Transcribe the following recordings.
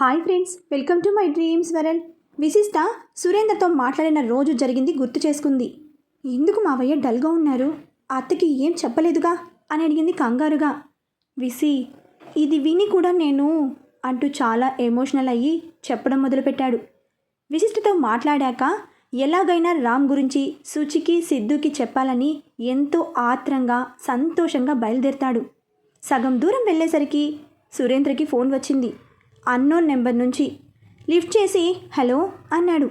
Hi friends welcome to my dreams world Vishishta సురేందర్తో మాట్లాడిన రోజు జరిగింది గుర్తు చేసుకుంది. ఎందుకు మావయ్య డల్గా ఉన్నారు? అత్తకి ఏం చెప్పలేదుగా? అని అడిగింది కంగారుగా. విసి ఇది విని కూడా నేను అంటూ చాలా ఎమోషనల్ అయ్యి చెప్పడం మొదలుపెట్టాడు. విశిష్టతో మాట్లాడాక ఎలాగైనా రామ్ గురించి సుచికి సిద్ధుకి చెప్పాలని ఎంతో ఆత్రంగా సంతోషంగా బయలుదేరతాడు. సగం దూరం వెళ్ళేసరికి సురేంద్రకి ఫోన్ వచ్చింది. అన్నోన్ నెంబర్ నుంచి లిఫ్ట్ చేసి హలో అన్నాడు.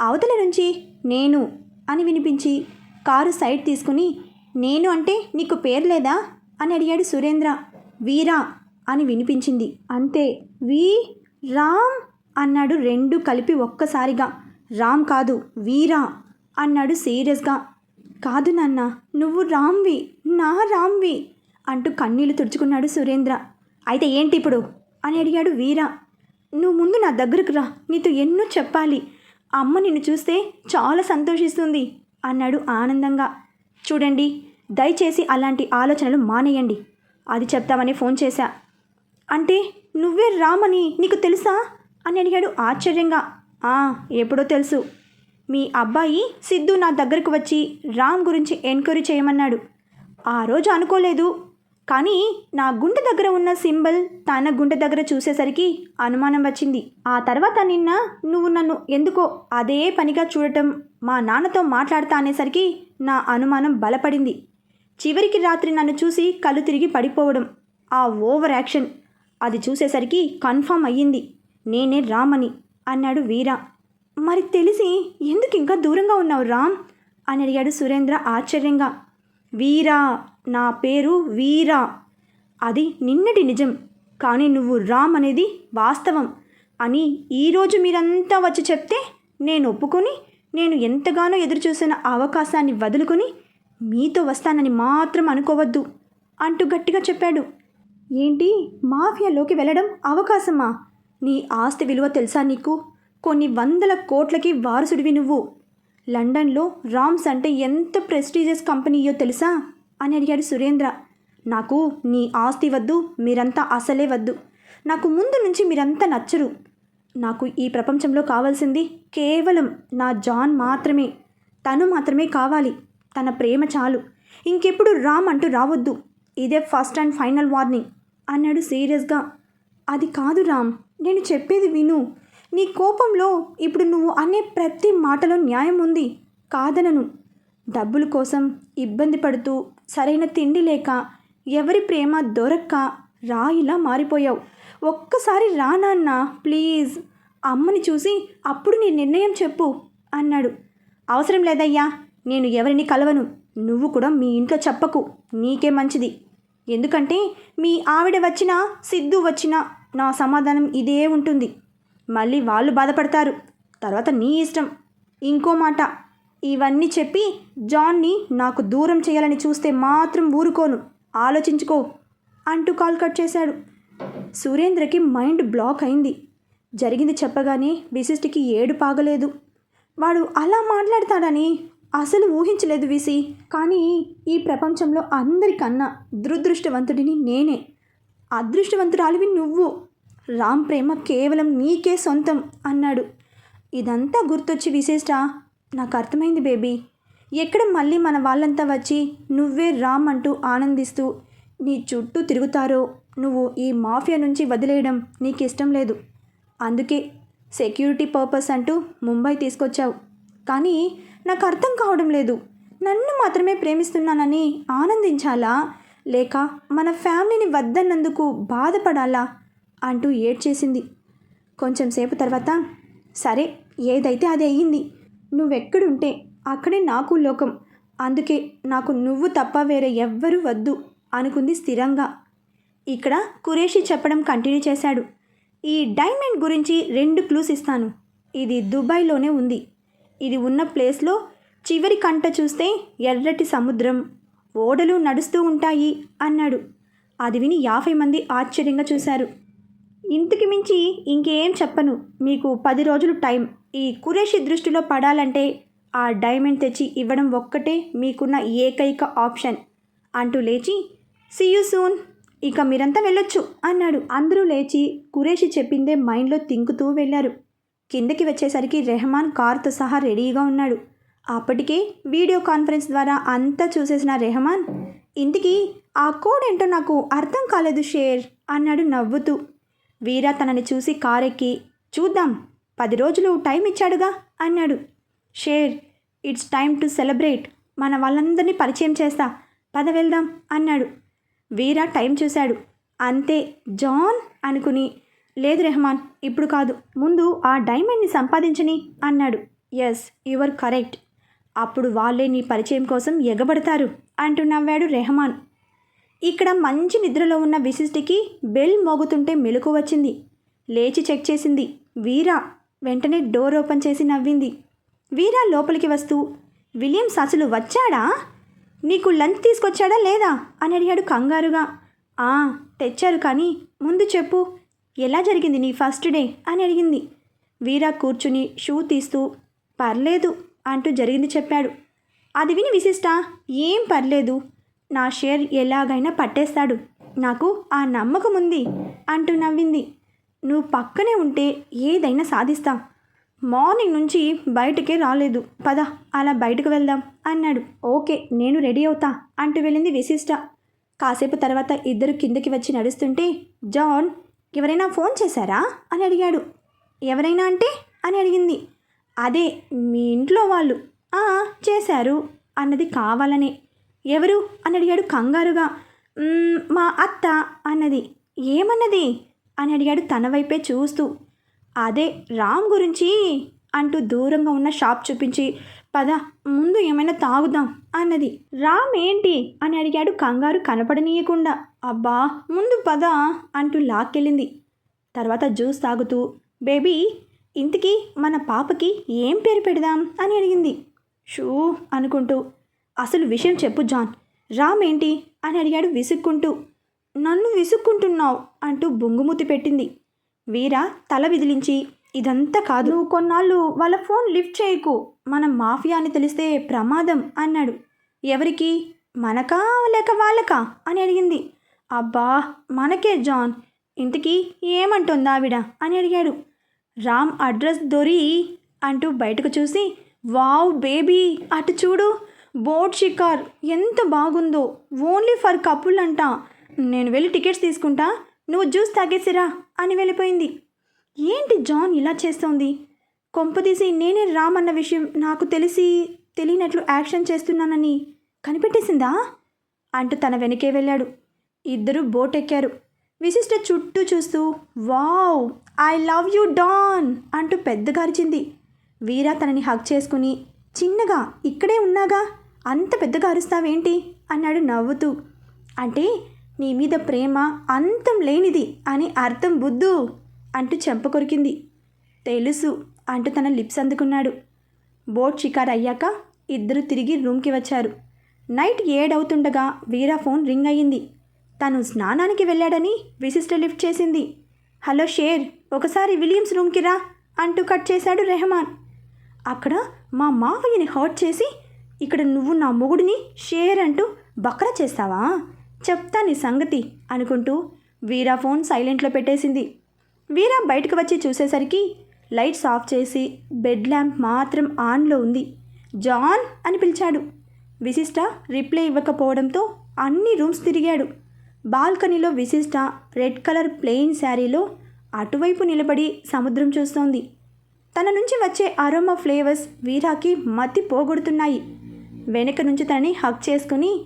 అవతల నుంచి నేను అని వినిపించి కారు సైడ్ తీసుకుని నేను అంటే నీకు పేరు లేదా అని అడిగాడు సురేంద్ర. వీరా అని వినిపించింది. అంతే. వీ రామ్ అన్నాడు రెండు కలిపి ఒక్కసారిగా. రామ్ కాదు వీరా అన్నాడు సీరియస్గా. కాదు నాన్న నువ్వు రామ్వి నా రామ్వి అంటూ కన్నీళ్ళు తుడుచుకున్నాడు సురేంద్ర. అయితే ఏంటి ఇప్పుడు? అని అడిగాడు వీరా. నువ్వు ముందు నా దగ్గరకు రా. నీతో ఎన్నో చెప్పాలి. అమ్మ నిన్ను చూస్తే చాలా సంతోషిస్తుంది అన్నాడు ఆనందంగా. చూడండి దయచేసి అలాంటి ఆలోచనలు మానేయండి. అది చెప్తామని ఫోన్ చేశా. అంటే నువ్వే రామని నీకు తెలుసా? అని అడిగాడు ఆశ్చర్యంగా. "ఆ, ఎప్పుడో తెలుసు. మీ అబ్బాయి సిద్ధు నా దగ్గరకు వచ్చి రామ్ గురించి ఎంక్వైరీ చేయమన్నాడు. ఆ రోజు అనుకోలేదు కానీ నా గుండె దగ్గర ఉన్న సింబల్ తన గుండె దగ్గర చూసేసరికి అనుమానం వచ్చింది. ఆ తర్వాత నిన్న నువ్వు నన్ను ఎందుకో అదే పనిగా చూడటం మా నాన్నతో మాట్లాడతా అనేసరికి నా అనుమానం బలపడింది. చివరికి రాత్రి నన్ను చూసి కళ్ళు తిరిగి పడిపోవడం ఆ ఓవర్ యాక్షన్ అది చూసేసరికి కన్ఫర్మ్ అయ్యింది. నేనే రామని అన్నాడు వీరా. మరి తెలిసి ఎందుకు ఇంకా దూరంగా ఉన్నావు రామ్? అని అడిగాడు సురేంద్ర ఆశ్చర్యంగా. వీరా నా పేరు వీరా. అది నిన్నటి నిజం. కానీ నువ్వు రామ్ అనేది వాస్తవం అని ఈరోజు మీరంతా వచ్చి చెప్తే నేను ఒప్పుకొని నేను ఎంతగానో ఎదురుచూసిన అవకాశాన్ని వదులుకొని మీతో వస్తానని మాత్రం అనుకోవద్దు అంటూ గట్టిగా చెప్పాడు. ఏంటి? మాఫియాలోకి వెళ్ళడం అవకాశమా? నీ ఆస్తి విలువ తెలుసా నీకు? కొన్ని వందల కోట్లకి వారసుడివి నువ్వు. లండన్లో రామ్స్ అంటే ఎంత ప్రెస్టీజియస్ కంపెనీయో తెలుసా? అని అడిగాడు సురేంద్ర. నాకు నీ ఆస్తి వద్దు మీరంతా అసలే వద్దు. నాకు ముందు నుంచి మీరంతా నచ్చరు. నాకు ఈ ప్రపంచంలో కావాల్సింది కేవలం నా జాన్ మాత్రమే. తను మాత్రమే కావాలి. తన ప్రేమ చాలు. ఇంకెప్పుడు రామ్ అంటూ రావద్దు. ఇదే ఫస్ట్ అండ్ ఫైనల్ వార్నింగ్ అన్నాడు సీరియస్గా. అది కాదు రామ్ నేను చెప్పేది విను. నీ కోపంలో ఇప్పుడు నువ్వు అనే ప్రతి మాటలో న్యాయం ఉంది. కాదనను. డబ్బుల కోసం ఇబ్బంది పడుతూ సరైన తిండి లేక ఎవరి ప్రేమ దొరక్క రాయిలా మారిపోయావు. ఒక్కసారి రా నాన్న ప్లీజ్. అమ్మని చూసి అప్పుడు నీ నిర్ణయం చెప్పు అన్నాడు. అవసరం లేదయ్యా నేను ఎవరిని కలవను. నువ్వు కూడా మీ ఇంట్లో చెప్పకు. నీకే మంచిది. ఎందుకంటే మీ ఆవిడ వచ్చినా సిద్ధు వచ్చినా నా సమాధానం ఇదే ఉంటుంది. మళ్ళీ వాళ్ళు బాధపడతారు. తర్వాత నీ ఇష్టం. ఇంకో మాట. ఇవన్నీ చెప్పి జాన్ని నాకు దూరం చేయాలని చూస్తే మాత్రం ఊరుకోను. ఆలోచించుకో అంటూ కాల్ కట్ చేశాడు. సురేంద్రకి మైండ్ బ్లాక్ అయింది. జరిగింది చెప్పగానే విశిష్టికి ఏడు పాగలేదు. వాడు అలా మాట్లాడతాడని అసలు ఊహించలేదు విసి కానీ ఈ ప్రపంచంలో అందరికన్నా దురదృష్టవంతుడిని నేనే. అదృష్టవంతురాలివి నువ్వు. రామ్ ప్రేమ కేవలం నీకే సొంతం అన్నాడు. ఇదంతా గుర్తొచ్చి విశేషా నాకు అర్థమైంది బేబీ. ఎక్కడ మళ్ళీ మన వాళ్ళంతా వచ్చి నువ్వే రామ్ అంటూ ఆనందిస్తూ నీ చుట్టూ తిరుగుతారో నువ్వు ఈ మాఫియా నుంచి వదిలేయడం నీకు ఇష్టం లేదు. అందుకే సెక్యూరిటీ పర్పస్ అంటూ ముంబై తీసుకొచ్చావు. కానీ నాకు అర్థం కావడం లేదు. నన్ను మాత్రమే ప్రేమిస్తున్నానని ఆనందించాలా? లేక మన ఫ్యామిలీని వద్దన్నందుకు బాధపడాలా? అంటూ ఏడ్చేసింది. కొంచెం సేపు తర్వాత సరే ఏదైతే అది అయ్యింది నువ్వెక్కడుంటే అక్కడే నాకు లోకం. అందుకే నాకు నువ్వు తప్ప వేరే ఎవ్వరూ వద్దు అనుకుంది స్థిరంగా. ఇక్కడ కురేషి చెప్పడం కంటిన్యూ చేశాడు. ఈ డైమండ్ గురించి రెండు క్లూస్ ఇస్తాను. ఇది దుబాయ్లోనే ఉంది. ఇది ఉన్న ప్లేస్లో చివరి కంట చూస్తే ఎర్రటి సముద్రం ఓడలు నడుస్తూ ఉంటాయి అన్నాడు. అది విని యాభై మంది ఆశ్చర్యంగా చూశారు. ఇంతకు మించి ఇంకేం చెప్పను. మీకు పది రోజులు టైం. ఈ కురేషి దృష్టిలో పడాలంటే ఆ డైమండ్ తెచ్చి ఇవ్వడం ఒక్కటే మీకున్న ఏకైక ఆప్షన్. అంటూ లేచి సియు యూ సూన్ ఇక మీరంతా వెళ్ళొచ్చు అన్నాడు. అందరూ లేచి కురేషి చెప్పిందే మైండ్లో తింకుతూ వెళ్ళారు. కిందకి వచ్చేసరికి రెహమాన్ కారుతో సహా రెడీగా ఉన్నాడు. అప్పటికే వీడియో కాన్ఫరెన్స్ ద్వారా అంతా చూసేసిన రెహమాన్ ఇంటికి ఆ కోడ్ ఏంటో నాకు అర్థం కాలేదు షేర్ అన్నాడు నవ్వుతూ. వీరా తనని చూసి కారెక్కి చూద్దాం పది రోజులు టైం ఇచ్చాడుగా అన్నాడు. Share it's time to celebrate మన వాళ్ళందరినీ పరిచయం చేస్తా పద వెళ్దాం అన్నాడు. వీరా టైం చూశాడు. అంతే జాన్ అనుకుని లేదు రెహమాన్ ఇప్పుడు కాదు ముందు ఆ డైమండ్ని సంపాదించని అన్నాడు. ఎస్ యువర్ కరెక్ట్ అప్పుడు వాళ్ళే నీ పరిచయం కోసం ఎగబడతారు అంటూ నవ్వాడు రెహమాన్. ఇక్కడ మంచి నిద్రలో ఉన్న విశిష్టికి బెల్ మోగుతుంటే మెలకు వచ్చింది. లేచి చెక్ చేసింది. వీరా వెంటనే డోర్ ఓపెన్ చేసి నవ్వింది. వీరా లోపలికి వస్తూ విలియమ్స్ అసలు వచ్చాడా? నీకు లంచ్ తీసుకొచ్చాడా లేదా? అని అడిగాడు కంగారుగా. ఆ తెచ్చారు కానీ ముందు చెప్పు. ఎలా జరిగింది నీ ఫస్ట్ డే? అని అడిగింది. వీరా కూర్చుని షూ తీస్తూ పర్లేదు అంటూ జరిగింది చెప్పాడు. అది విని విశిష్ట ఏం పర్లేదు. నా షేర్ ఎలాగైనా పట్టేస్తాడు. నాకు ఆ నమ్మకం ఉంది అంటూ నవ్వింది. నువ్వు పక్కనే ఉంటే ఏదైనా సాధిస్తాం. మార్నింగ్ నుంచి బయటకే రాలేదు. పద అలా బయటకు వెళ్దాం అన్నాడు. ఓకే నేను రెడీ అవుతా అంటూ వెళ్ళింది విశిష్ట. కాసేపు తర్వాత ఇద్దరు కిందకి వచ్చి నడుస్తుంటే జాన్ ఎవరైనా ఫోన్ చేశారా? అని అడిగాడు. ఎవరైనా అంటే? అని అడిగింది. అదే మీ ఇంట్లో వాళ్ళు. చేశారు. అన్నది కావాలనే. ఎవరు? అని అడిగాడు కంగారుగా. మా అత్త అన్నది. ఏమన్నది? అని అడిగాడు తన వైపే చూస్తూ. అదే రామ్ గురించి? అంటూ దూరంగా ఉన్న షాప్ చూపించి. పద ముందు ఏమైనా తాగుదాం అన్నది. రామ్ ఏంటి? అని అడిగాడు కంగారు కనపడనీయకుండా. అబ్బా ముందు పద అంటూ లాక్కెళ్ళింది. తర్వాత జ్యూస్ తాగుతూ బేబీ ఇంతకీ మన పాపకి ఏం పేరు పెడదాం? అని అడిగింది. షూ అనుకుంటూ. అసలు విషయం చెప్పు జాన్. రామ్ ఏంటి అని అడిగాడు విసుక్కుంటూ. నన్ను విసుక్కుంటున్నావు అంటూ బొంగుమూతి పెట్టింది. వీరా తల విదిలించి ఇదంతా కాదు. నువ్వు కొన్నాళ్ళు వాళ్ళ ఫోన్ లిఫ్ట్ చేయకు. మన మాఫియా అని తెలిస్తే ప్రమాదం అన్నాడు. ఎవరికి? మనకా లేక వాళ్ళకా? అని అడిగింది. అబ్బా మనకే జాన్. ఇంతకీ ఏమంటుంది ఆవిడ? అని అడిగాడు. రామ్ అడ్రస్ దొరి అంటూ బయటకు చూసి వావ్ బేబీ అటు చూడు. బోట్ షికార్ ఎంత బాగుందో. ఓన్లీ ఫర్ కపుల్ అంట. నేను వెళ్ళి టికెట్స్ తీసుకుంటా. నువ్వు జ్యూస్ తాగేసిరా అని వెళ్ళిపోయింది. ఏంటి జాన్ ఇలా చేస్తోంది? కొంపదీసి నేనే రామన్న విషయం నాకు తెలిసి తెలియనట్లు యాక్షన్ చేస్తున్నానని కనిపెట్టేసిందా? అంటూ తన వెనకే వెళ్ళాడు. ఇద్దరు బోట్ ఎక్కారు. విశిష్ట చుట్టూ చూస్తూ wow I love you Don అంటూ పెద్దగారిచింది వీరా తనని హక్ చేసుకుని చిన్నగా ఇక్కడే ఉన్నాగా. అంత పెద్దగా అరుస్తావేంటి? అన్నాడు నవ్వుతూ. అంటే నీ మీద ప్రేమ అంతం లేనిది అని అర్థం బుద్ధు అంటూ చెంప కొరికింది. తెలుసు అంటూ తన లిప్స్ అందుకున్నాడు. బోట్ షికార్ అయ్యాక ఇద్దరు తిరిగి రూమ్కి వచ్చారు. నైట్ ఏడవుతుండగా వీరా ఫోన్ రింగ్ అయ్యింది. తను స్నానానికి వెళ్ళాడని విశిష్ట లిఫ్ట్ చేసింది. హలో షేర్ ఒకసారి విలియమ్స్ రూమ్కి రా అంటూ కట్ చేశాడు రెహమాన్. అక్కడ మా మావయ్యని హర్ట్ చేసి ఇక్కడ నువ్వు నా మొగుడిని షేర్ అంటూ బక్రా చేస్తావా? చెప్తా నీ సంగతి అనుకుంటూ వీరా ఫోన్ సైలెంట్లో పెట్టేసింది. వీరా బయటకు వచ్చి చూసేసరికి లైట్స్ ఆఫ్ చేసి బెడ్ ల్యాంప్ మాత్రం ఆన్లో ఉంది. జాన్ అని పిలిచాడు. విశిష్ట రిప్లై ఇవ్వకపోవడంతో అన్ని రూమ్స్ తిరిగాడు. బాల్కనీలో విశిష్ట రెడ్ కలర్ ప్లెయిన్ శారీలో అటువైపు నిలబడి సముద్రం చూస్తోంది. తన నుంచి వచ్చే అరోమా ఫ్లేవర్స్ వీరాకి మతి పోగొడుతున్నాయి. వెనక నుంచి తనని హక్ చేసుకుని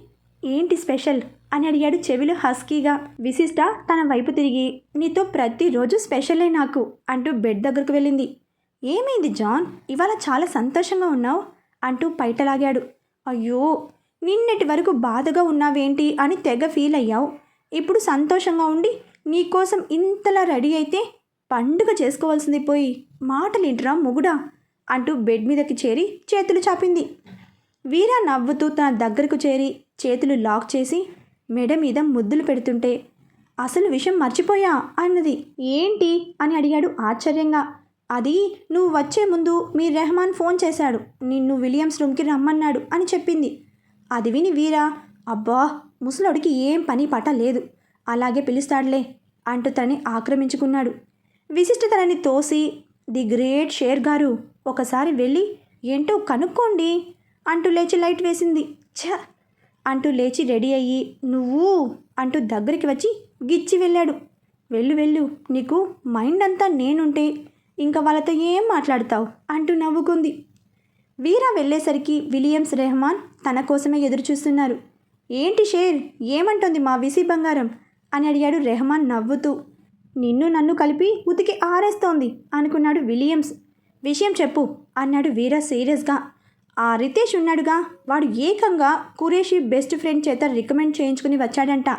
ఏంటి స్పెషల్ అని అడిగాడు చెవిలో హస్కీగా విశిష్ట తన వైపు తిరిగి నీతో ప్రతిరోజు స్పెషలే నాకు అంటూ బెడ్ దగ్గరకు వెళ్ళింది. ఏమైంది జాన్? ఇవాళ చాలా సంతోషంగా ఉన్నావు? అంటూ పైటలాగాడు అయ్యో నిన్నటి వరకు బాధగా ఉన్నావేంటి అని తెగ ఫీల్ అయ్యావు. ఇప్పుడు సంతోషంగా ఉండి నీకోసం ఇంతలా రెడీ అయితే పండుగ చేసుకోవాల్సింది పోయి మాటలేంట్రా మొగుడా? అంటూ బెడ్ మీదకి చేరి చేతులు చాపింది. వీరా నవ్వుతూ తన దగ్గరకు చేరి చేతులు లాక్ చేసి మెడ మీద ముద్దులు పెడుతుంటే అసలు విషయం మర్చిపోయా? అన్నది. ఏంటి? అని అడిగాడు ఆశ్చర్యంగా. అది నువ్వు వచ్చే ముందు మీ రెహమాన్ ఫోన్ చేశాడు. నిన్ను విలియమ్స్ రూమ్కి రమ్మన్నాడు అని చెప్పింది. అది విని వీరా అబ్బా ముసలోడికి ఏం పని పాట లేదు. అలాగే పిలుస్తాడులే అంటూ తనని ఆక్రమించుకున్నాడు. విశిష్ట తనని తోసి ది గ్రేట్ షేర్ గారు ఒకసారి వెళ్ళి ఏంటో కనుక్కోండి అంటూ లేచి లైట్ వేసింది. ఛ! అంటూ లేచి రెడీ అయ్యి నువ్వు అంటూ దగ్గరికి వచ్చి గిచ్చి వెళ్ళాడు. వెళ్ళు వెళ్ళు. నీకు మైండ్ అంతా నేనుంటే ఇంకా వాళ్ళతో ఏం మాట్లాడతావు? అంటూ నవ్వుకుంది. వీరా వెళ్ళేసరికి విలియమ్స్ రెహమాన్ తన కోసమే ఎదురుచూస్తున్నారు. ఏంటి షేర్? ఏమంటుంది మా విసి బంగారం? అని అడిగాడు రెహమాన్ నవ్వుతూ. నిన్ను నన్ను కలిపి ఉతికి ఆరేస్తోంది అనుకున్నాడు విలియమ్స్. విషయం చెప్పు అన్నాడు వీరా సీరియస్గా. ఆ రితేష్ ఉన్నాడుగా. వాడు ఏకంగా కురేషి బెస్ట్ ఫ్రెండ్ చేత రికమెండ్ చేయించుకుని వచ్చాడంట.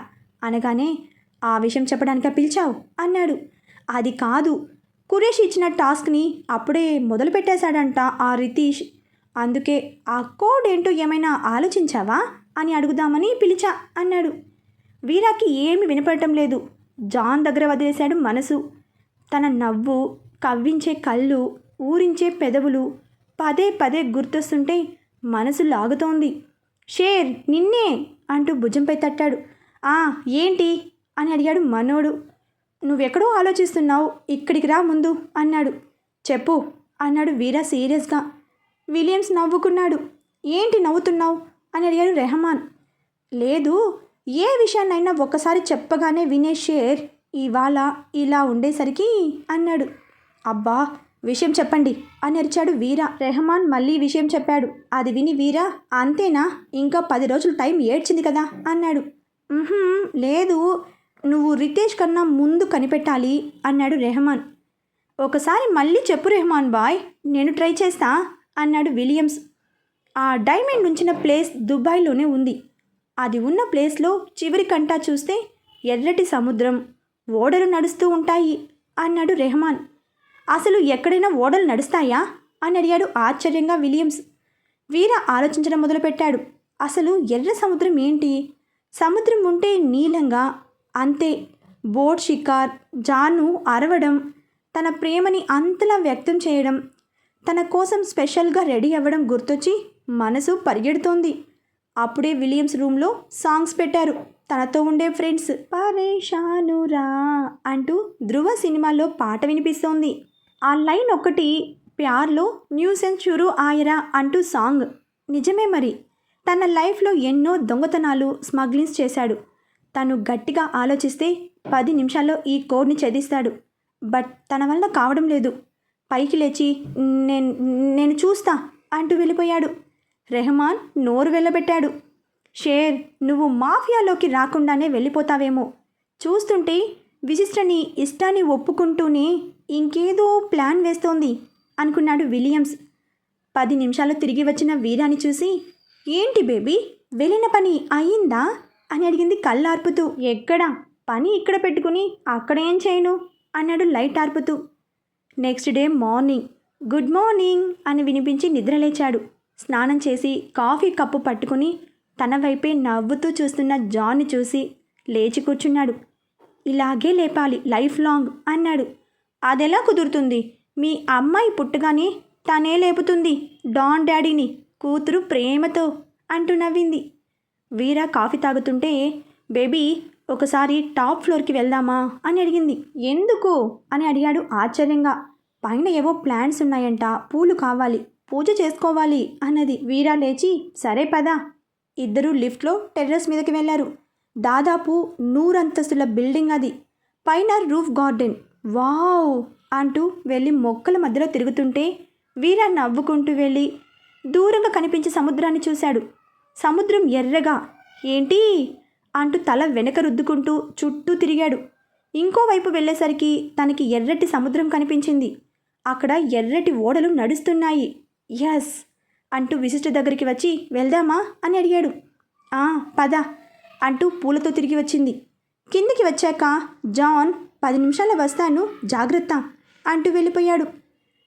అనగానే ఆ విషయం చెప్పడానిక పిలిచావు? అన్నాడు. అది కాదు. కురేష్ ఇచ్చిన టాస్క్ని అప్పుడే మొదలు పెట్టేశాడంట ఆ రితీష్. అందుకే ఆ కోడ్ ఏంటో ఏమైనా ఆలోచించావా? అని అడుగుదామని పిలిచా అన్నాడు. వీరాకి ఏమి వినపడటం లేదు. జాన్ దగ్గర వదిలేశాడు మనసు. తన నవ్వు కవ్వించే కళ్ళు ఊరించే పెదవులు పదే పదే గుర్తొస్తుంటే మనసు లాగుతోంది. షేర్ నిన్నే అంటూ భుజంపై తట్టాడు. ఆ ఏంటి? అని అడిగాడు మనోడు. నువ్వెక్కడో ఆలోచిస్తున్నావు ఇక్కడికి రా ముందు అన్నాడు. చెప్పు అన్నాడు వీరా సీరియస్గా. విలియమ్స్ నవ్వుకున్నాడు. ఏంటి నవ్వుతున్నావు? అని అడిగాడు రెహమాన్. లేదు ఏ విషయాన్నైనా ఒక్కసారి చెప్పగానే వినే షేర్ ఇవాళ ఇలా ఉండేసరికి అన్నాడు. అబ్బా విషయం చెప్పండి అని అరిచాడు వీరా. రెహమాన్ మళ్ళీ విషయం చెప్పాడు. అది విని వీరా అంతేనా? ఇంకా పది రోజులు టైం ఏడ్చింది కదా? అన్నాడు. లేదు. నువ్వు రితేష్ కన్నా ముందు కనిపెట్టాలి అన్నాడు రెహమాన్. ఒకసారి మళ్ళీ చెప్పు రెహమాన్ బాయ్ నేను ట్రై చేస్తా అన్నాడు విలియమ్స్. ఆ డైమండ్ ఉంచిన ప్లేస్ దుబాయ్లోనే ఉంది. అది ఉన్న ప్లేస్లో చివరి కంటా చూస్తే ఎర్రటి సముద్రం ఓడలు నడుస్తూ ఉంటాయి అన్నాడు రెహమాన్. అసలు ఎక్కడైనా ఓడలు నడుస్తాయా? అని అడిగాడు ఆశ్చర్యంగా విలియమ్స్. వీర ఆలోచించడం మొదలుపెట్టాడు. అసలు ఎర్ర సముద్రం ఏంటి? సముద్రం ఉంటే నీలంగా అంతే. బోట్ షికార్ జాను అరవడం తన ప్రేమని అంతలా వ్యక్తం చేయడం తన కోసం స్పెషల్గా రెడీ అవ్వడం గుర్తొచ్చి మనసు పరిగెడుతోంది. అప్పుడే విలియమ్స్ రూమ్లో సాంగ్స్ పెట్టారు. తనతో ఉండే ఫ్రెండ్స్ పరేషానురా అంటూ ధృవ సినిమాలో పాట వినిపిస్తోంది. ఆ లైన్ ఒకటి ప్యార్లో న్యూసెన్స్ షురు ఆయరా అంటూ సాంగ్. నిజమే మరి. తన లైఫ్లో ఎన్నో దొంగతనాలు స్మగ్లింగ్స్ చేశాడు. తను గట్టిగా ఆలోచిస్తే పది నిమిషాల్లో ఈ కోడ్ని చదివిస్తాడు. బట్ తన వల్ల కావడం లేదు. పైకి లేచి నేను నేను చూస్తా అంటూ వెళ్ళిపోయాడు. రెహమాన్ నోరు వెళ్ళబెట్టాడు షేర్ నువ్వు మాఫియాలోకి రాకుండానే వెళ్ళిపోతావేమో. చూస్తుంటే విశిష్టని ఇష్టాన్ని ఒప్పుకుంటూనే ఇంకేదో ప్లాన్ వేస్తోంది అనుకున్నాడు విలియమ్స్. పది నిమిషాలు తిరిగి వచ్చిన వీరాని చూసి ఏంటి బేబీ వెళ్ళిన పని అయ్యిందా? అని అడిగింది కళ్ళార్పుతూ. ఎక్కడా? పని ఇక్కడ పెట్టుకుని అక్కడేం చేయను? అన్నాడు light ఆర్పుతూ. Next day morning good morning అని వినిపించి నిద్రలేచాడు. స్నానం చేసి కాఫీ కప్పు పట్టుకుని తన వైపే నవ్వుతూ చూస్తున్న జాన్ని చూసి లేచి కూర్చున్నాడు. ఇలాగే లేపాలి లైఫ్ లాంగ్ అన్నాడు. అదెలా కుదురుతుంది? మీ అమ్మాయి పుట్టగానే తనే లేపుతుంది డాన్ డాడీని కూతురు ప్రేమతో అంటూ నవ్వింది. వీరా కాఫీ తాగుతుంటే బేబీ ఒకసారి టాప్ ఫ్లోర్కి వెళ్దామా అని అడిగింది. ఎందుకు? అని అడిగాడు ఆశ్చర్యంగా. పైన ఏవో ప్లాంట్స్ ఉన్నాయంట పూలు కావాలి పూజ చేసుకోవాలి అన్నది. వీరా లేచి సరే పదా. ఇద్దరూ లిఫ్ట్లో టెర్రస్ మీదకి వెళ్ళారు దాదాపు నూరంతస్తుల బిల్డింగ్ అది. పైన రూఫ్ గార్డెన్. వావ్! అంటూ వెళ్ళి మొక్కల మధ్యలో తిరుగుతుంటే వీరా నవ్వుకుంటూ వెళ్ళి దూరంగా కనిపించే సముద్రాన్ని చూశాడు. సముద్రం ఎర్రగా. ఏంటి? అంటూ తల వెనక రుద్దుకుంటూ చుట్టూ తిరిగాడు. ఇంకోవైపు వెళ్ళేసరికి తనకి ఎర్రటి సముద్రం కనిపించింది. అక్కడ ఎర్రటి ఓడలు నడుస్తున్నాయి. ఎస్ అంటూ విశిష్ట దగ్గరికి వచ్చి వెళ్దామా? అని అడిగాడు. పద. అంటూ పూలతో తిరిగి వచ్చింది. కిందికి వచ్చాక జాన్ పది నిమిషాలు వస్తాను జాగ్రత్త అంటూ వెళ్ళిపోయాడు.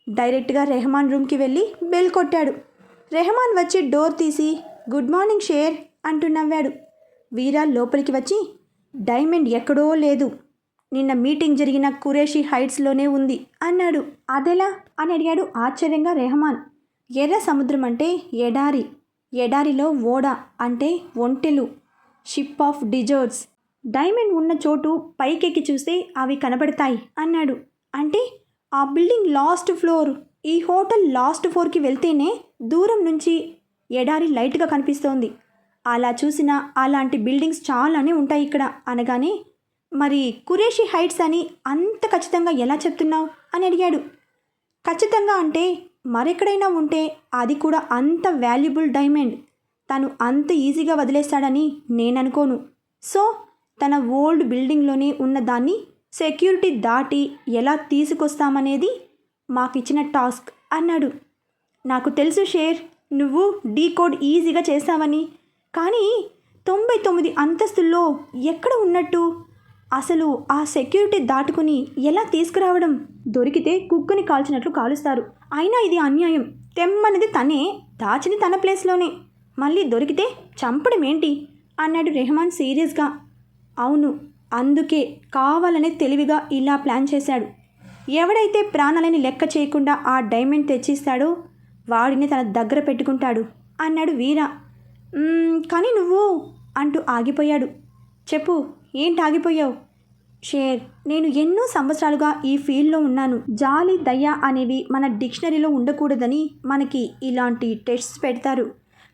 డైరెక్ట్గా రెహమాన్ రూమ్కి వెళ్ళి బెల్ కొట్టాడు. రెహమాన్ వచ్చి డోర్ తీసి గుడ్ మార్నింగ్ షేర్ అంటూ నవ్వాడు. వీరా లోపలికి వచ్చి డైమండ్ ఎక్కడో లేదు. నిన్న మీటింగ్ జరిగిన కురేషి హైట్స్లోనే ఉంది అన్నాడు. అదెలా? అని అడిగాడు ఆశ్చర్యంగా రెహమాన్. ఎర్ర సముద్రం అంటే ఎడారి. ఎడారిలో ఓడ అంటే ఒంటెలు. Ship of desserts. డైమండ్ ఉన్న చోటు పైకెక్కి చూస్తే అవి కనబడతాయి అన్నాడు. అంటే ఆ బిల్డింగ్ లాస్ట్ ఫ్లోర్. ఈ హోటల్ లాస్ట్ ఫ్లోర్కి వెళ్తేనే దూరం నుంచి ఎడారి లైట్గా కనిపిస్తోంది. అలా చూసిన అలాంటి బిల్డింగ్స్ చాలానే ఉంటాయి ఇక్కడ అనగానే మరి కురేషి హైట్స్ అని అంత ఖచ్చితంగా ఎలా చెప్తున్నావు? అని అడిగాడు. ఖచ్చితంగా అంటే మరెక్కడైనా ఉంటే అది కూడా అంత వాల్యుబుల్ డైమండ్. తను అంత ఈజీగా వదిలేస్తాడని నేననుకోను. సో తన ఓల్డ్ బిల్డింగ్లోనే ఉన్న దాన్ని సెక్యూరిటీ దాటి ఎలా తీసుకొస్తామనేది మాకిచ్చిన టాస్క్ అన్నాడు. నాకు తెలుసు షేర్ నువ్వు డీ కోడ్ ఈజీగా చేస్తావని కానీ తొంభై తొమ్మిది అంతస్తుల్లో ఎక్కడ ఉన్నట్టు? అసలు ఆ సెక్యూరిటీ దాటుకుని ఎలా తీసుకురావడం? దొరికితే కుక్కుని కాల్చినట్లు కాలుస్తారు. అయినా ఇది అన్యాయం. తెమ్మన్నది తనే దాచిని తన ప్లేస్లోనే. మళ్ళీ దొరికితే చంపడం ఏంటి? అన్నాడు రెహమాన్ సీరియస్గా. అవును అందుకే కావాలనే తెలివిగా ఇలా ప్లాన్ చేశాడు. ఎవడైతే ప్రాణాలని లెక్క చేయకుండా ఆ డైమండ్ తెచ్చిస్తాడో వాడిని తన దగ్గర పెట్టుకుంటాడు అన్నాడు వీర. కానీ నువ్వు అంటూ ఆగిపోయాడు. చెప్పు ఏంటి ఆగిపోయావు? షేర్ నేను ఎన్నో సంవత్సరాలుగా ఈ ఫీల్డ్లో ఉన్నాను. జాలి దయ అనేవి మన డిక్షనరీలో ఉండకూడదని మనకి ఇలాంటి టెస్ట్స్ పెడతారు.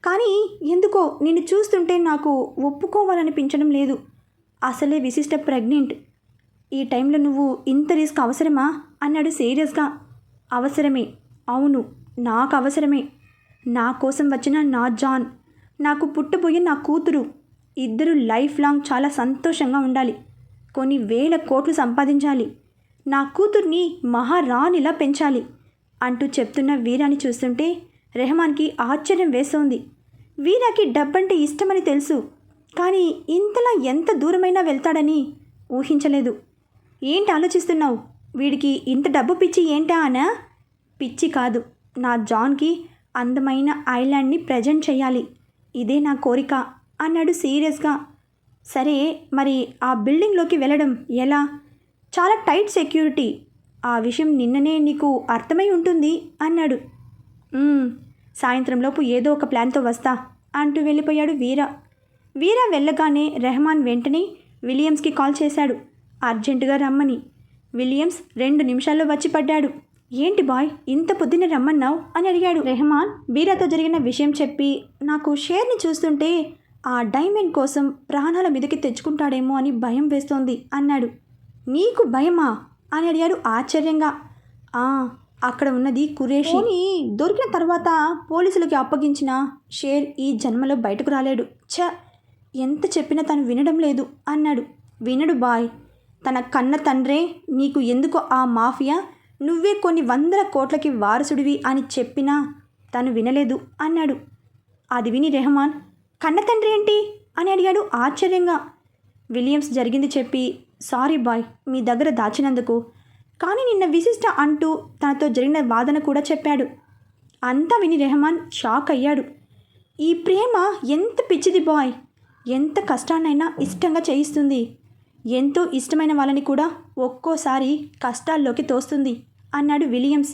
కానీ ఎందుకో నిన్ను చూస్తుంటే నాకు ఒప్పుకోవాలనిపించడం లేదు. అసలే విశిష్ట ప్రెగ్నెంట్. ఈ టైంలో నువ్వు ఇంత రిస్క్ అవసరమా? అన్నాడు సీరియస్గా. అవసరమే. అవును నాకు అవసరమే. నా కోసం వచ్చిన నా జాన్ నాకు పుట్టబోయే నా కూతురు. ఇద్దరు లైఫ్ లాంగ్ చాలా సంతోషంగా ఉండాలి. కొన్ని వేల కోట్లు సంపాదించాలి. నా కూతుర్ని మహారాణిలా పెంచాలి అంటూ చెప్తున్న వీరాని చూస్తుంటే రెహమాన్కి ఆశ్చర్యం వేస్తోంది. వీరాకి డబ్బంటే ఇష్టమని తెలుసు. కానీ ఇంతలా ఎంత దూరమైనా వెళ్తాడని ఊహించలేదు. ఏంటి ఆలోచిస్తున్నావు? వీడికి ఇంత డబ్బు పిచ్చి ఏంటా అనా? పిచ్చి కాదు. నా జాన్కి అందమైన ఐలాండ్ని ప్రజెంట్ చేయాలి ఇదే నా కోరిక అన్నాడు సీరియస్గా. సరే మరి ఆ బిల్డింగ్లోకి వెళ్ళడం ఎలా? చాలా టైట్ సెక్యూరిటీ. ఆ విషయం నిన్ననే నీకు అర్థమై ఉంటుంది అన్నాడు. సాయంత్రంలోపు ఏదో ఒక ప్లాన్తో వస్తా అంటూ వెళ్ళిపోయాడు వీరా. వీరా వెళ్ళగానే రెహమాన్ వెంటనే విలియమ్స్కి కాల్ చేశాడు. అర్జెంటుగా రమ్మని. విలియమ్స్ రెండు నిమిషాల్లో వచ్చి పడ్డాడు. ఏంటి బాయ్ ఇంత పొద్దున్నే రమ్మన్నావు? అని అడిగాడు. రెహమాన్ వీరతో జరిగిన విషయం చెప్పి నాకు షేర్ని చూస్తుంటే ఆ డైమండ్ కోసం ప్రాణాల మీదకి తెచ్చుకుంటాడేమో అని భయం వేస్తోంది అన్నాడు. నీకు భయమా? అని అడిగాడు ఆశ్చర్యంగా. ఆ అక్కడ ఉన్నది కురేషిని దొరికిన తర్వాత పోలీసులకి అప్పగించిన షేర్ ఈ జన్మలో బయటకు రాలేడు. ఛ ఎంత చెప్పినా తను వినడం లేదు అన్నాడు. వినడు బాయ్ తన కన్న తండ్రే నీకు ఎందుకో ఆ మాఫియా? నువ్వే కొన్ని వందల కోట్లకి వారసుడివి అని చెప్పినా తను వినలేదు అన్నాడు. అది విని రెహమాన్ కన్న తండ్రి ఏంటి? అని అడిగాడు ఆశ్చర్యంగా. విలియమ్స్ జరిగింది చెప్పి సారీ బాయ్ మీ దగ్గర దాచినందుకు కానీ నిన్న విశిష్ట అంటూ తనతో జరిగిన వాదన కూడా చెప్పాడు. అంతా విని రెహమాన్ షాక్ అయ్యాడు. ఈ ప్రేమ ఎంత పిచ్చిది బాయ్! ఎంత కష్టాన్నైనా ఇష్టంగా చేయిస్తుంది. ఎంతో ఇష్టమైన వాళ్ళని కూడా ఒక్కోసారి కష్టాల్లోకి తోస్తుంది అన్నాడు విలియమ్స్.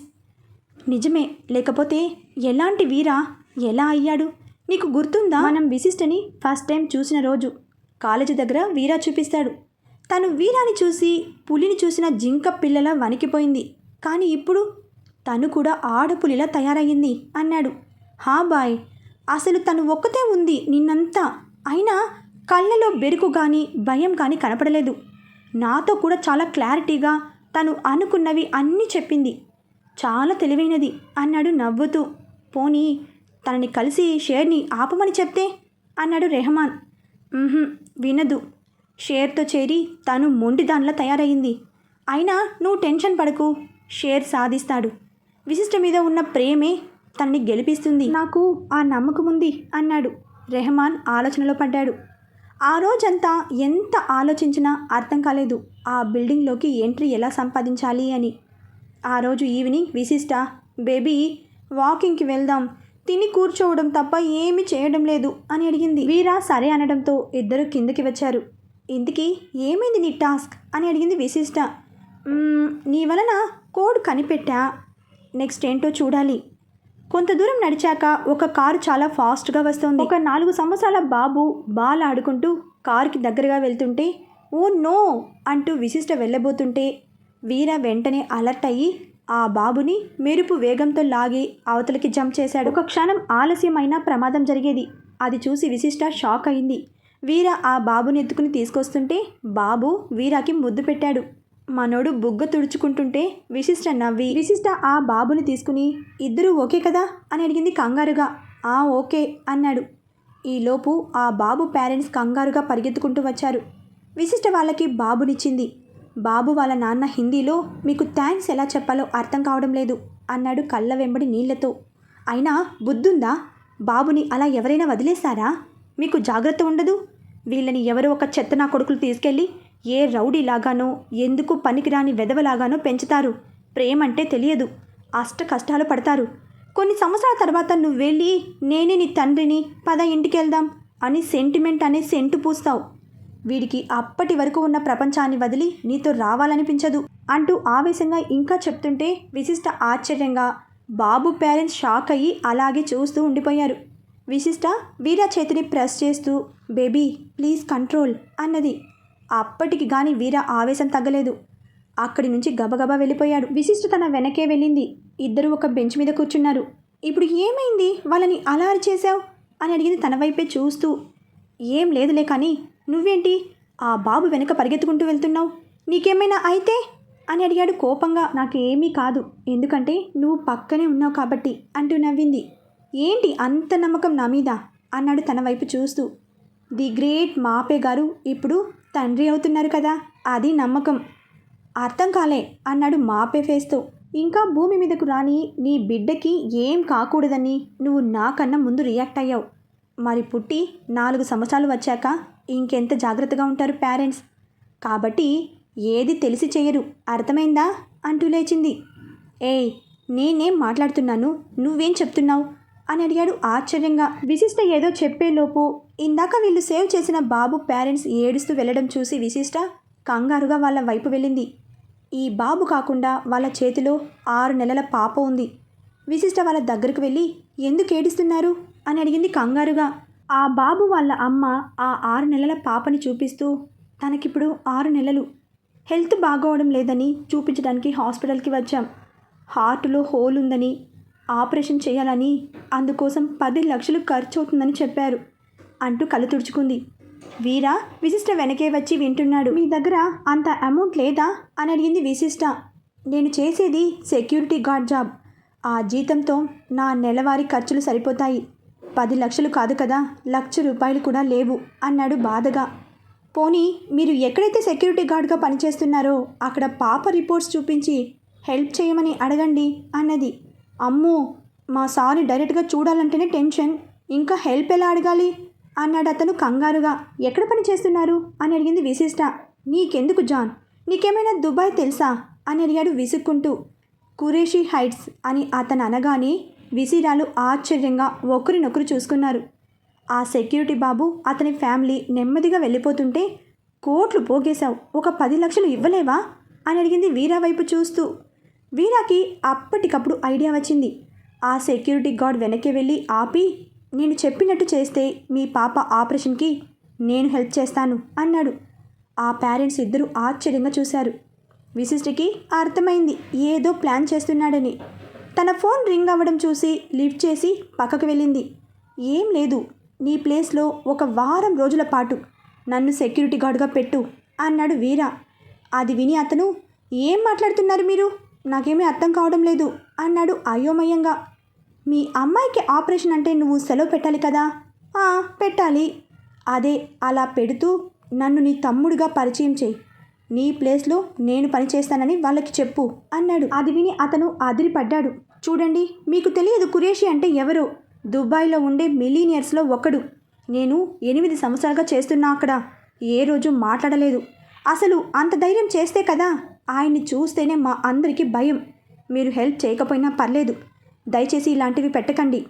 నిజమే లేకపోతే ఎలాంటి వీరా? ఎలా అయ్యాడు? నీకు గుర్తుందా? మనం విశిష్టని ఫస్ట్ టైం చూసిన రోజు కాలేజీ దగ్గర వీరా చూపిస్తాడు. తను వీరాని చూసి పులిని చూసిన జింక పిల్లల వణికిపోయింది. కానీ ఇప్పుడు తను కూడా ఆడపులిలా తయారయ్యింది అన్నాడు. హా బాయ్ అసలు తను ఒక్కతే ఉంది నిన్నంతా. అయినా కళ్ళలో బెరుకు కానీ భయం కానీ కనపడలేదు. నాతో కూడా చాలా క్లారిటీగా తను అనుకున్నవి అన్నీ చెప్పింది. చాలా తెలివైనది అన్నాడు నవ్వుతూ. పోనీ తనని కలిసి షేర్ని ఆపమని చెప్తే? అన్నాడు రెహమాన్. వినదు. షేర్తో చేరి తను మొండిదానిలా తయారయ్యింది అయినా నువ్వు టెన్షన్ పడకు షేర్ సాధిస్తాడు. విశిష్ట మీద ఉన్న ప్రేమే తనని గెలిపిస్తుంది. నాకు ఆ నమ్మకం ఉంది అన్నాడు రెహమాన్ ఆలోచనలో పడ్డాడు. ఆ రోజంతా ఎంత ఆలోచించినా అర్థం కాలేదు ఆ బిల్డింగ్లోకి ఎంట్రీ ఎలా సంపాదించాలి అని. ఆ రోజు ఈవినింగ్ విశిష్ట బేబీ వాకింగ్కి వెళ్దాం. తిని కూర్చోవడం తప్ప ఏమీ చేయడం లేదు అని అడిగింది. వీరా సరే అనడంతో ఇద్దరు కిందకి వచ్చారు. ఇంతకీ ఏమైంది నీ టాస్క్? అని అడిగింది విశిష్ట. నీ వలన కోడ్ కనిపెట్టా. నెక్స్ట్ ఏంటో చూడాలి. కొంత దూరం నడిచాక ఒక కారు చాలా ఫాస్ట్గా వస్తుంది. ఒక నాలుగు సంవత్సరాల బాబు బాల్ ఆడుకుంటూ కారుకి దగ్గరగా వెళ్తుంటే ఓ నో! అంటూ విశిష్ట వెళ్ళబోతుంటే వీర వెంటనే అలర్ట్ అయ్యి ఆ బాబుని మెరుపు వేగంతో లాగి అవతలికి జంప్ చేశాడు. ఒక క్షణం ఆలస్యమైన ప్రమాదం జరిగేది. అది చూసి విశిష్ట షాక్ అయింది. వీర ఆ బాబుని ఎత్తుకుని తీసుకొస్తుంటే బాబు వీరాకి ముద్దు పెట్టాడు. మనోడు బుగ్గ తుడుచుకుంటుంటే విశిష్ట నవ్వి విశిష్ట ఆ బాబుని తీసుకుని ఇద్దరూ ఓకే కదా? అని అడిగింది కంగారుగా. ఆ ఓకే అన్నాడు. ఈలోపు ఆ బాబు పేరెంట్స్ కంగారుగా పరిగెత్తుకుంటూ వచ్చారు. విశిష్ట వాళ్ళకి బాబునిచ్చింది. బాబు వాళ్ళ నాన్న హిందీలో మీకు థ్యాంక్స్ ఎలా చెప్పాలో అర్థం కావడం లేదు అన్నాడు కళ్ళ వెంబడి నీళ్ళతో. అయినా బుద్ధుందా? బాబుని అలా ఎవరైనా వదిలేస్తారా మీకు జాగ్రత్త ఉండదు. వీళ్ళని ఎవరో ఒక చెత్త నా కొడుకులు తీసుకెళ్ళి ఏ రౌడీలాగానో ఎందుకు పనికిరాని వెదవలాగానో పెంచుతారు. ప్రేమంటే తెలియదు. అష్ట కష్టాలు పడతారు. కొన్ని సంవత్సరాల తర్వాత నువ్వు వెళ్ళి నేనే నీ తండ్రిని పద ఇంటికి వెళ్దాం అని సెంటిమెంట్ అనే సెంటు పూస్తావు. వీడికి అప్పటి వరకు ఉన్న ప్రపంచాన్ని వదిలి నీతో రావాలనిపించదు అంటూ ఆవేశంగా ఇంకా చెప్తుంటే విశిష్ట ఆశ్చర్యంగా బాబు పేరెంట్స్ షాక్ అయ్యి అలాగే చూస్తూ ఉండిపోయారు. విశిష్ట వీరా చేతిని ప్రెస్ చేస్తూ బేబీ ప్లీజ్ కంట్రోల్ అన్నది. అప్పటికి కానీ వీర ఆవేశం తగ్గలేదు. అక్కడి నుంచి గబగబా వెళ్ళిపోయాడు. విశిష్ట తన వెనకే వెళ్ళింది. ఇద్దరు ఒక బెంచ్ మీద కూర్చున్నారు. ఇప్పుడు ఏమైంది? వాళ్ళని అలా చేశావు అని అడిగింది తన వైపే చూస్తూ. ఏం లేదులే కానీ నువ్వేంటి? ఆ బాబు వెనక పరిగెత్తుకుంటూ వెళ్తున్నావు. నీకేమైనా అయితే? అని అడిగాడు కోపంగా. నాకేమీ కాదు. ఎందుకంటే నువ్వు పక్కనే ఉన్నావు కాబట్టి అంటూ నవ్వింది. ఏంటి అంత నమ్మకం నా మీద? అన్నాడు తన వైపు చూస్తూ. ది గ్రేట్ మాపే గారు ఇప్పుడు తండ్రి అవుతున్నారు కదా అది నమ్మకం. అర్థం కాలే అన్నాడు మాపే ఫేస్తో. ఇంకా భూమి మీదకు రాని నీ బిడ్డకి ఏం కాకూడదని నువ్వు నాకన్నా ముందు రియాక్ట్ అయ్యావు. మరి పుట్టి నాలుగు సంవత్సరాలు వచ్చాక ఇంకెంత జాగ్రత్తగా ఉంటారు పేరెంట్స్? కాబట్టి ఏది తెలిసి చేయరు అర్థమైందా? అంటూ లేచింది. ఏయ్ నేనేం మాట్లాడుతున్నాను? నువ్వేం చెప్తున్నావు? అని అడిగాడు ఆశ్చర్యంగా. విశిష్ట ఏదో చెప్పేలోపు ఇందాక వీళ్ళు సేవ్ చేసిన బాబు పేరెంట్స్ ఏడుస్తూ వెళ్ళడం చూసి విశిష్ట కంగారుగా వాళ్ళ వైపు వెళ్ళింది. ఈ బాబు కాకుండా వాళ్ళ చేతిలో ఆరు నెలల పాప ఉంది. విశిష్ట వాళ్ళ దగ్గరకు వెళ్ళి ఎందుకు ఏడుస్తున్నారు? అని అడిగింది కంగారుగా. ఆ బాబు వాళ్ళ అమ్మ ఆ ఆరు నెలల పాపని చూపిస్తూ తనకిప్పుడు ఆరు నెలలు. హెల్త్ బాగోవడం లేదని చూపించడానికి హాస్పిటల్కి వచ్చాం. హార్ట్లో హోల్ ఉందని ఆపరేషన్ చేయాలని అందుకోసం పది లక్షలు ఖర్చు అవుతుందని చెప్పారు అంటూ కళ్ళు తుడుచుకుంది. వీరా విశిష్ట వెనకే వచ్చి వింటున్నాడు. మీ దగ్గర అంత అమౌంట్ లేదా? అని అడిగింది విశిష్ట. నేను చేసేది సెక్యూరిటీ గార్డ్ జాబ్. ఆ జీతంతో నా నెలవారీ ఖర్చులు సరిపోతాయి. పది లక్షలు కాదు కదా లక్ష రూపాయలు కూడా లేవు అన్నాడు బాధగా. పోనీ మీరు ఎక్కడైతే సెక్యూరిటీ గార్డ్గా పనిచేస్తున్నారో అక్కడ పాప రిపోర్ట్స్ చూపించి హెల్ప్ చేయమని అడగండి అన్నది. అమ్మో మా సార్ని డైరెక్ట్గా చూడాలంటేనే టెన్షన్. ఇంకా హెల్ప్ ఎలా అడగాలి? అన్నాడు అతను కంగారుగా. ఎక్కడ పని చేస్తున్నారు? అని అడిగింది విశిష్ట. నీకెందుకు జాన్? నీకేమైనా దుబాయ్ తెలుసా? అని అడిగాడు విసుక్కుంటూ. కురేషి హైట్స్ అని అతను అనగానే విసిరాలు ఆశ్చర్యంగా ఒకరినొకరు చూసుకున్నారు. ఆ సెక్యూరిటీ బాబు అతని ఫ్యామిలీ నెమ్మదిగా వెళ్ళిపోతుంటే కోట్లు పోగేశావు. ఒక పది లక్షలు ఇవ్వలేవా? అని అడిగింది వీరా వైపు చూస్తూ. వీరాకి అప్పటికప్పుడు ఐడియా వచ్చింది. ఆ సెక్యూరిటీ గార్డ్ వెనక్కి వెళ్ళి ఆపి నేను చెప్పినట్టు చేస్తే మీ పాప ఆపరేషన్కి నేను హెల్ప్ చేస్తాను అన్నాడు. ఆ పేరెంట్స్ ఇద్దరు ఆశ్చర్యంగా చూశారు. విశిష్టికి అర్థమైంది ఏదో ప్లాన్ చేస్తున్నాడని. తన ఫోన్ రింగ్ అవ్వడం చూసి లిఫ్ట్ చేసి పక్కకు వెళ్ళింది. ఏం లేదు నీ ప్లేస్లో ఒక వారం రోజుల పాటు నన్ను సెక్యూరిటీ గార్డ్గా పెట్టు అన్నాడు వీర. అది విని అతను ఏం మాట్లాడుతున్నారు మీరు? నాకేమీ అర్థం కావడం లేదు అన్నాడు అయోమయంగా. మీ అమ్మాయికి ఆపరేషన్ అంటే నువ్వు సెలవు పెట్టాలి కదా? "ఆ, పెట్టాలి. అదే అలా పెడుతూ నన్ను నీ తమ్ముడిగా పరిచయం చేయి. నీ ప్లేస్లో నేను పనిచేస్తానని వాళ్ళకి చెప్పు అన్నాడు. అది విని అతను అదిరిపడ్డాడు. చూడండి మీకు తెలియదు కురేషి అంటే ఎవరో. దుబాయ్లో ఉండే మిలీనియర్స్లో ఒకడు. నేను ఎనిమిది సంవత్సరాలుగా చేస్తున్నా అక్కడ. ఏ రోజు మాట్లాడలేదు. అసలు అంత ధైర్యం చేస్తే కదా? ఆయన్ని చూస్తేనే మా అందరికీ భయం. మీరు హెల్ప్ చేయకపోయినా పర్లేదు. దయచేసి ఇలాంటివి పెట్టకండి.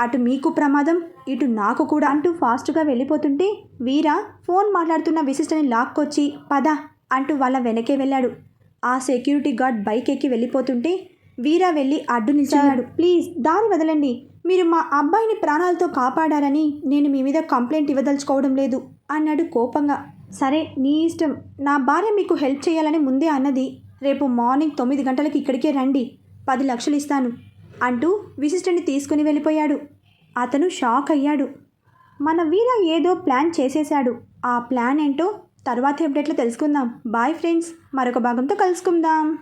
అటు మీకు ప్రమాదం ఇటు నాకు కూడా అంటూ ఫాస్ట్గా వెళ్ళిపోతుంటే వీర ఫోన్ మాట్లాడుతున్న విశిష్టని లాక్కొచ్చి పద అంటూ వాళ్ళ వెనకే వెళ్ళాడు. ఆ సెక్యూరిటీ గార్డ్ బైక్ ఎక్కి వెళ్ళిపోతుంటే వీరా వెళ్ళి అడ్డు నిలిచాడు. ప్లీజ్ దారి వదలండి. మీరు మా అబ్బాయిని ప్రాణాలతో కాపాడారని నేను మీ మీద కంప్లైంట్ ఇవ్వదలుచుకోవడం లేదు అన్నాడు కోపంగా. సరే నీ ఇష్టం. నా భార్య మీకు హెల్ప్ చేయాలని ముందే అన్నది రేపు మార్నింగ్ తొమ్మిది గంటలకు ఇక్కడికే రండి పది లక్షలు ఇస్తాను అంటూ విశిష్టని తీసుకుని వెళ్ళిపోయాడు. అతను షాక్ అయ్యాడు. మన వీర ఏదో ప్లాన్ చేసేశాడు. ఆ ప్లాన్ ఏంటో తర్వాత అప్డేట్లో తెలుసుకుందాం. బాయ్ ఫ్రెండ్స్ మరొక భాగంతో కలుసుకుందాం.